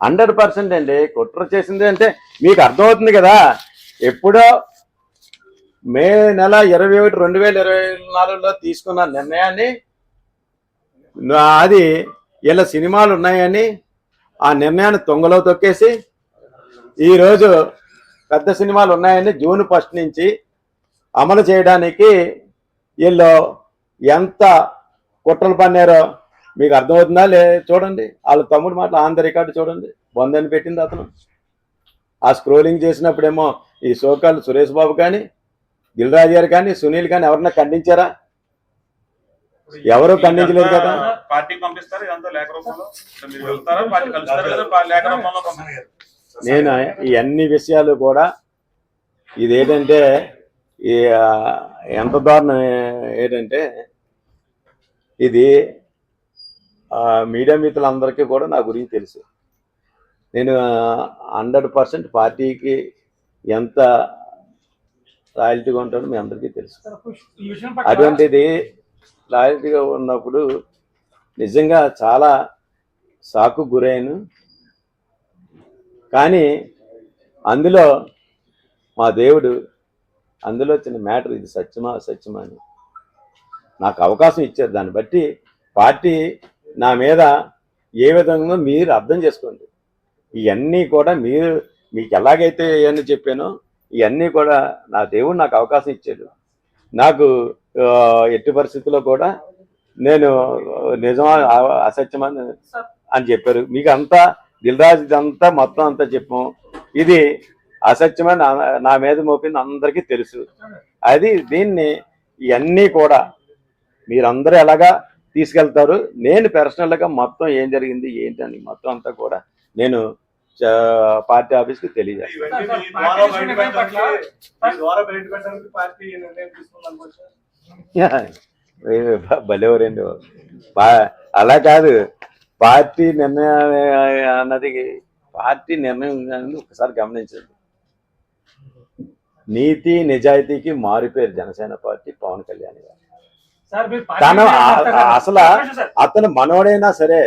Hundred percent అండి. కుట్ర చేసింది అంటే మీకు అర్థమవుతుంది కదా. ఎప్పుడో మే నెల ఇరవై ఒకటి రెండు వేల ఇరవై నాలుగులో తీసుకున్న నిర్ణయాన్ని అది ఇలా సినిమాలు ఉన్నాయని ఆ నిర్ణయాన్ని తొంగలో తొక్కేసి ఈరోజు పెద్ద సినిమాలు ఉన్నాయని జూన్ ఫస్ట్ నుంచి అమలు చేయడానికి వీళ్ళు ఎంత కుట్రలు పన్నారో మీకు అర్థమవుతుందా లే చూడండి. వాళ్ళ తమ్ముడు మాటలు ద రికార్డు చూడండి. బొందని పెట్టింది అతను. ఆ స్క్రోలింగ్ చేసినప్పుడేమో ఈ సోకాల్ సురేష్ బాబు కానీ దిల్ రాజు గారు కానీ సునీల్ కానీ ఎవరన్నా ఖండించారా? ఎవరు ఖండించలేదు కదా? నేను ఈ అన్ని విషయాలు కూడా ఇదేంటంటే ఈ ఎంత దారుణం ఏంటంటే ఇది మీడియా మిత్రులందరికీ కూడా నా గురించి తెలుసు. నేను హండ్రెడ్ పర్సెంట్ పార్టీకి ఎంత లాయల్టీగా ఉంటాడో మీ అందరికీ తెలుసు. అటువంటిది లాయల్టీగా ఉన్నప్పుడు నిజంగా చాలా సాకు గురైన కానీ అందులో మా దేవుడు అందులో చిన్న మ్యాటర్ ఇది సత్యమా సత్యమా అని నాకు అవకాశం ఇచ్చారు. దాన్ని బట్టి పార్టీ నా మీద ఏ విధంగా మీరు అర్థం చేసుకోండి. ఇవన్నీ కూడా మీరు మీకు ఎలాగైతే అని చెప్పానో ఇవన్నీ కూడా నా దేవుడు నాకు అవకాశం ఇచ్చాడు. నాకు ఎట్టి పరిస్థితుల్లో కూడా నేను నిజమా అసత్యమని అని చెప్పారు. మీకు అంతా దిల్రాజ్ అంతా మొత్తం అంతా చెప్పాం. ఇది అసత్యమని నా మీద మోపింది అందరికీ తెలుసు. అది దీన్ని ఇవన్నీ కూడా మీరందరూ ఎలాగా తీసుకెళ్తారు. నేను పర్సనల్గా మొత్తం ఏం జరిగింది ఏంటని మొత్తం అంతా కూడా నేను చ- పార్టీ తెలియజేస్తాను. నిర్ణయం తీసుకుంది అనుకోవచ్చు భలేవరండి అలా కాదు. పార్టీ నిర్ణయం అన్నది పార్టీ నిర్ణయం అనేది ఒకసారి గమనించండి. నీతి నిజాయితీకి మారిపోయారు జనసేన పార్టీ పవన్ కళ్యాణ్ గారు. తను. అసలు అతను మనోడైనా సరే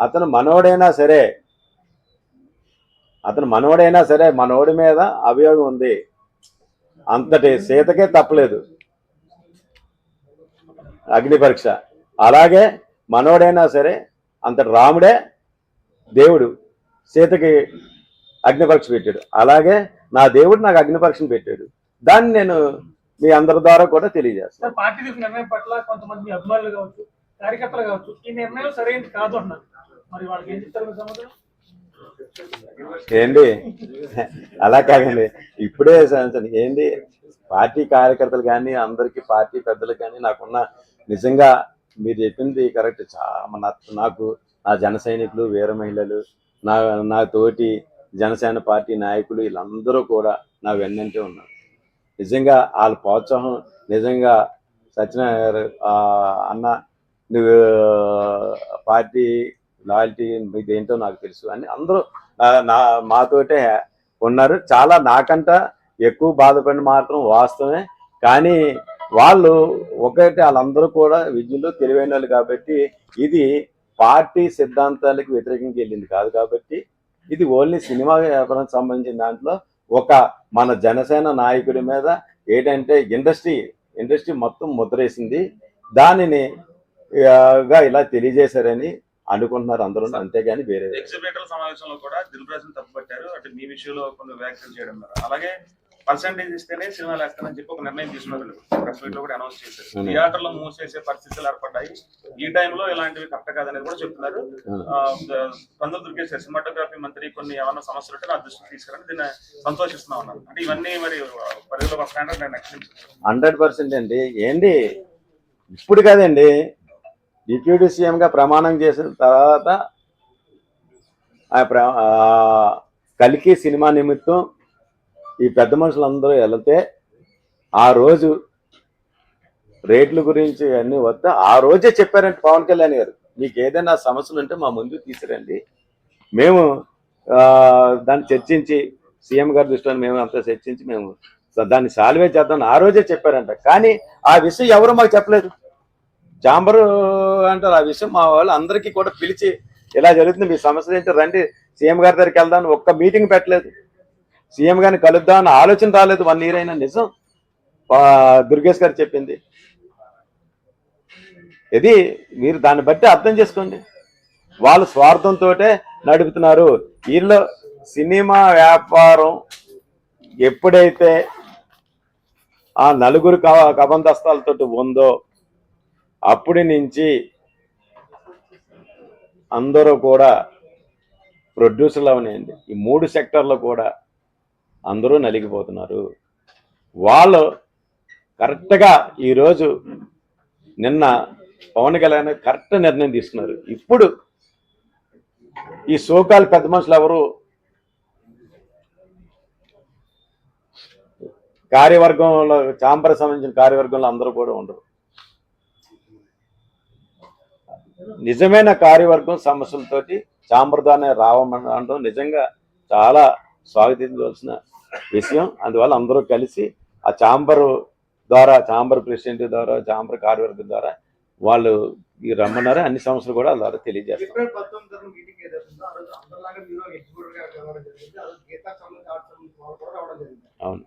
అతను మనోడైనా సరే అతను మనోడైనా సరే మనోడి మీద అభియోగం ఉంది. అంతటి సీతకే తప్పలేదు. అగ్ని పరీక్ష. అలాగే మనోడైనా సరే అంతటి రాముడే దేవుడు. సీతకి అగ్ని పరీక్ష పెట్టాడు. అలాగే నా దేవుడు నాకు అగ్ని పరీక్షను పెట్టాడు. దాన్ని నేను మీ అందరి ద్వారా కూడా తెలియజేస్తాను సార్ పార్టీ తీసుకున్న నిర్ణయం పట్ల కొంతమంది మీ అభిమానులు కావచ్చు కార్యకర్తలు కావచ్చు ఈ నిర్ణయం సరైనది కాదు అన్నారు. మరి వాళ్ళకి ఏం చెప్తారు మీరు సమాధానం? ఏంటి? అలా కాదండి. ఇప్పుడే ఏంటి? పార్టీ కార్యకర్తలు కానీ అందరికీ పార్టీ పెద్దలు కానీ నాకున్న నిజంగా మీరు చెప్పింది కరెక్ట్. చాలా నాకు నా జన సైనికులు వీర మహిళలు నా నా తోటి జనసేన పార్టీ నాయకులు వీళ్ళందరూ కూడా నా వెన్నంటే ఉన్నారు. నిజంగా వాళ్ళ ప్రోత్సాహం నిజంగా సత్యనారాయణ గారు అన్న నువ్వు పార్టీ లాయల్టీ ఇదేంటో నాకు తెలుసు అని అందరూ నా- మాతోటే ఉన్నారు. చాలా నాకంట ఎక్కువ బాధపడిన మాత్రం వాస్తవమే. కానీ వాళ్ళు ఒకటి వాళ్ళందరూ కూడా విద్యలో తెలివైన వాళ్ళు కాబట్టి ఇది పార్టీ సిద్ధాంతాలకు వ్యతిరేకంగా వెళ్ళింది కాదు కాబట్టి ఇది ఓన్లీ సినిమా వ్యాపారం సంబంధించిన దాంట్లో ఒక మన జనసేన నాయకుడి మీద ఏంటంటే ఇండస్ట్రీ ఇండస్ట్రీ మొత్తం ముద్రేసింది. దానిని గా ఇలా తెలియజేశారని అనుకుంటున్నారు అందరూ. అంతేగాని వేరే ఎగ్జిబిటర్ సమావేశంలో కూడా దిల్ రాజుని తప్పుపట్టారు. అంటే మీ విషయంలో కొన్ని వ్యాఖ్యలు చేయడం అలాగే పర్సంటేజ్ ఇస్తేనే సినిమాలు వేస్తానని చెప్పి ఒక నిర్ణయం తీసుకున్నారు ప్రెస్ మీట్లో కూడా అనౌన్స్ చేశారు. థియేటర్లో మూసేసే పరిస్థితులు ఏర్పడ్డాయి. ఈ టైంలో ఇలాంటివి కరెక్ట్ కాదనేది కూడా చెప్తున్నారు. పందులు దుర్గేశ్వర సినిమాటోగ్రఫీ మంత్రి కొన్ని ఏమైనా సమస్యలు ఉంటే నా దృష్టికి తీసుకురండి. దీన్ని సంతోషిస్తున్నాం అన్నారు అంటే ఇవన్నీ మరి పరిధిలో వస్తాయంటే నేను నెక్స్ట్ హండ్రెడ్ పర్సెంట్ అండి. ఏంటి ఇప్పుడు కదండి. డిప్యూటీ సీఎంగా ప్రమాణం చేసిన తర్వాత కలికి సినిమా నిమిత్తం ఈ పెద్ద మనుషులందరూ వెళితే ఆ రోజు రేట్ల గురించి అన్నీ వస్తే ఆ రోజే చెప్పారంటే పవన్ కళ్యాణ్ గారు మీకు ఏదైనా సమస్యలు ఉంటే మా ముందు తీసుకురండి. మేము దాన్ని చర్చించి సీఎం గారి దృష్టిలో మేము అంతా చర్చించి మేము దాన్ని సాల్వే చేద్దాం ఆ రోజే చెప్పారంట. కానీ ఆ విషయం ఎవరు మాకు చెప్పలేదు. చాంబరు అంటారు ఆ విషయం మా వాళ్ళు అందరికీ కూడా పిలిచి ఇలా జరుగుతుంది మీ సమస్య ఏంటి రండి సీఎం గారి దగ్గరికి వెళ్దాం ఒక్క మీటింగ్ పెట్టలేదు. సీఎం గారిని కలుద్దాం అన్న ఆలోచన రాలేదు వన్ ఇయర్ అయినా నిజం. దుర్గేష్ గారు చెప్పింది. ఇది మీరు దాన్ని బట్టి అర్థం చేసుకోండి. వాళ్ళు స్వార్థంతో నడుపుతున్నారు. వీళ్ళు సినిమా వ్యాపారం ఎప్పుడైతే ఆ నలుగురు కబందస్తాలతో ఉందో అప్పటి నుంచి అందరూ కూడా ప్రొడ్యూసర్లు అవనండి ఈ మూడు సెక్టర్లు కూడా అందరూ నలిగిపోతున్నారు. వాళ్ళు కరెక్ట్గా ఈరోజు నిన్న పవన్ కళ్యాణ్ కరెక్ట్ నిర్ణయం తీసుకున్నారు. ఇప్పుడు ఈ సోకాలు పెద్ద మనుషులు ఎవరు? కార్యవర్గంలో చాంబర్ సంబంధించిన కార్యవర్గంలో అందరూ కూడా ఉండరు. నిజమైన కార్యవర్గం సమస్యలతోటి చాంబర్ ద్వారానే రావమనడం నిజంగా చాలా స్వాగతించవలసిన విషయం. అందువల్ల అందరూ కలిసి ఆ చాంబర్ ద్వారా చాంబర్ ప్రెసిడెంట్ ద్వారా చాంబర్ కార్యవర్గం ద్వారా వాళ్ళు ఈ రమ్మన్నారు. అన్ని సమస్యలు కూడా వాళ్ళ ద్వారా తెలియజేస్తారు అవును.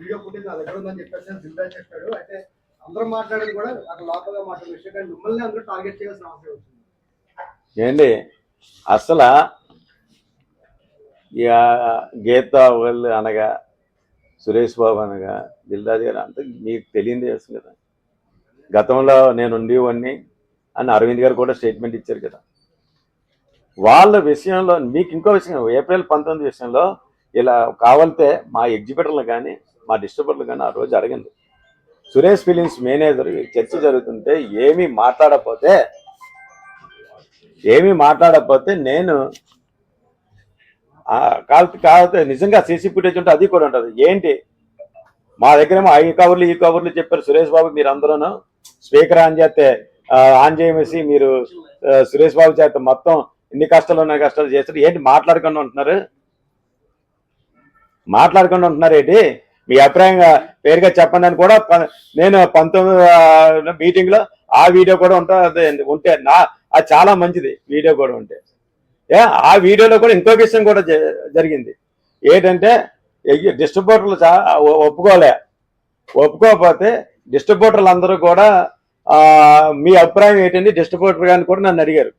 వీడియో ఫుటేజ్ నా దగ్గర ఉందని చెప్పేసి జిల్లా చెప్పాడు. అయితే అందరూ మాట్లాడేది కూడా అక్కడ మాట్లాడే విషయం కానీ మిమ్మల్ని అందరూ టార్గెట్ చేయాల్సిన అవసరం వచ్చింది ఏంటి అసలు గీతా వాళ్ళు అనగా సురేష్ బాబు అనగా దిల్రాజు గారు అంతా మీకు తెలియంది చేస్తుంది కదా. గతంలో నేను ఉండేవాడిని అని అరవింద్ గారు కూడా స్టేట్మెంట్ ఇచ్చారు కదా. వాళ్ళ విషయంలో మీకు ఇంకో విషయం ఏప్రిల్ పంతొమ్మిది విషయంలో ఇలా కావాలితే మా ఎగ్జిబిటర్లు కానీ మా డిస్ట్రిబ్యూటర్లు కానీ ఆ రోజు అడిగింది సురేష్ ఫిలిమ్స్ మేనేజర్ చర్చ జరుగుతుంటే ఏమీ మాట్లాడకపోతే ఏమీ మాట్లాడకపోతే నేను కాకపోతే కాకపోతే నిజంగా సీసీ ఫుటేజ్ ఉంటే అది కూడా ఉంటుంది. ఏంటి? మా దగ్గరేమో ఐ కవర్లు ఈ కవర్లు చెప్పారు సురేష్ బాబు మీరు అందరూ స్పీకర్ ఆన్ చేస్తే ఆన్ చేయమేసి మీరు సురేష్ బాబు చేత మొత్తం ఎన్ని కష్టాలు ఉన్నాయి కష్టాలు చేస్తారు ఏంటి? మాట్లాడకుండా ఉంటున్నారు? మాట్లాడకుండా ఉంటున్నారు ఏంటి? మీ అభిప్రాయంగా పేరుగా చెప్పండి అని కూడా ప- నేను పంతొమ్మిది మీటింగ్లో ఆ వీడియో కూడా ఉంటుంది ఉంటే నా అది చాలా మంచిది. వీడియో కూడా ఉంటే. ఆ వీడియోలో కూడా ఇంకో విషయం కూడా జ- జరిగింది. ఏంటంటే డిస్ట్రిబ్యూటర్లు ఒప్పుకోలే. ఒప్పుకోకపోతే డిస్ట్రిబ్యూటర్లు అందరూ కూడా మీ అభిప్రాయం ఏంటండి? డిస్ట్రిబ్యూటర్ గారిని కూడా నన్ను అడిగారు.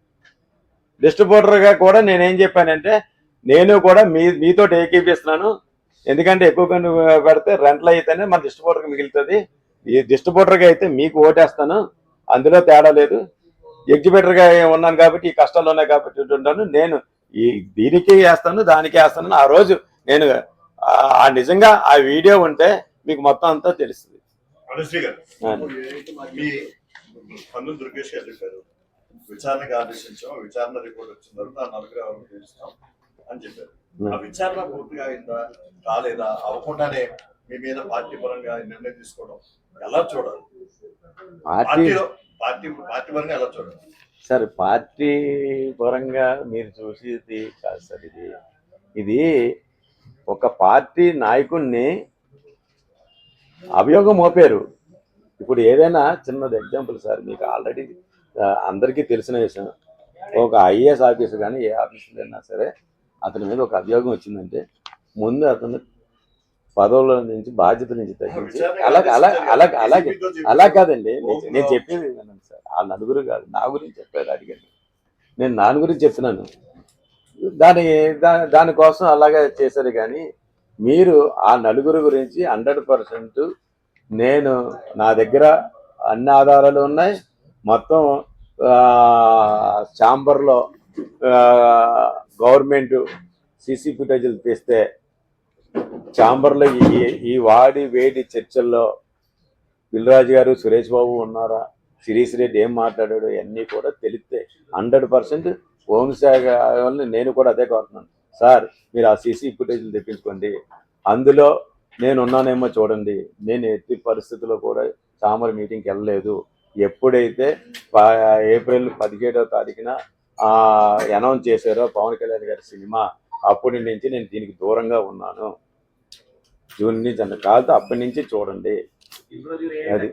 డిస్ట్రిబ్యూటర్గా కూడా నేనేం చెప్పానంటే నేను కూడా మీ మీతో ఏకీపిస్తున్నాను. ఎందుకంటే ఎక్కువ కన్ను పెడితే రెంట్లు అయితేనే మన డిస్ట్రిబ్యూటర్కి మిగులుతుంది. ఈ డిస్ట్రిబ్యూటర్గా అయితే మీకు ఓటేస్తాను. అందులో తేడా లేదు. ఎగ్జిబిటర్గా ఉన్నాను కాబట్టి ఈ కష్టాలు ఉన్నాయి కాబట్టి ఉంటాను నేను ఈ దీనికి వేస్తాను దానికి వేస్తాను ఆ రోజు నేను ఆ- నిజంగా ఆ వీడియో ఉంటే మీకు మొత్తం అంతా తెలుస్తుంది. పన్ను దుర్గేష్ గారు చెప్పారు. విచారణకు ఆదేశించాం విచారణ రిపోర్ట్ వచ్చిన తర్వాత నలుగురు ఎవరు తెలుస్తాం అని చెప్పారు. ఆ. విచారణ పూర్తిగా అయిందా కాలేదా అవ్వకుండానే మీ మీద పార్టీ పరంగా నిర్ణయం తీసుకోవడం ఎలా చూడాలి? పార్టీ పార్టీలో పార్టీ పార్టీ పరంగా ఎలా చూడండి? సార్ పార్టీ పరంగా మీరు చూసేది కాదు సార్ ఇది. ఇది ఒక పార్టీ నాయకుడిని అభియోగం మోపారు. ఇప్పుడు ఏదైనా చిన్నది ఎగ్జాంపుల్ సార్ మీకు ఆల్రెడీ అందరికీ తెలిసిన విషయం. ఒక ఐఏఎస్ ఆఫీసర్ కానీ ఏ ఆఫీసర్ అయినా సరే అతని మీద ఒక అభియోగం వచ్చిందంటే ముందు అతను పదవుల నుంచి బాధ్యత నుంచి తగ్గించి అలాగే అలాగే అలాగే అలాగే అలా కాదండి. నేను- నేను చెప్పేది వినండి సార్. ఆ నలుగురు కాదు. నా గురించి చెప్పారు అడిగారు. నేను నా గురించి చెప్తున్నాను దాని దానికోసం అలాగే చేశారు కానీ మీరు ఆ నలుగురు గురించి హండ్రెడ్ పర్సెంట్ నేను నా దగ్గర అన్ని ఆధారాలు ఉన్నాయి. మొత్తం ఛాంబర్లో గవర్నమెంట్ సీసీ ఫుటేజీలు తీస్తే ఛాంబర్లో ఈ ఈ వాడి వేడి చర్చల్లో పిల్లరాజు గారు సురేష్ బాబు ఉన్నారా? శిరీష్ రెడ్డి ఏం మాట్లాడాడు ఇవన్నీ కూడా తెలిస్తే హండ్రెడ్ పర్సెంట్ హోంశాఖ వాళ్ళని నేను కూడా అదే కోరుతున్నాను. సార్ మీరు ఆ సీసీ ఫుటేజ్లు తెప్పించుకోండి. అందులో నేను ఉన్నానేమో చూడండి. నేను ఎట్టి పరిస్థితుల్లో కూడా చామర్ మీటింగ్కి వెళ్ళలేదు. ఎప్పుడైతే ఏప్రిల్ పదిహేడవ తారీఖున అనౌన్స్ చేశారో పవన్ కళ్యాణ్ గారి సినిమా అప్పటి నుంచి నేను దీనికి దూరంగా ఉన్నాను. జూన్ నుంచి అంత కాదు అప్పటి నుంచి చూడండి. అది.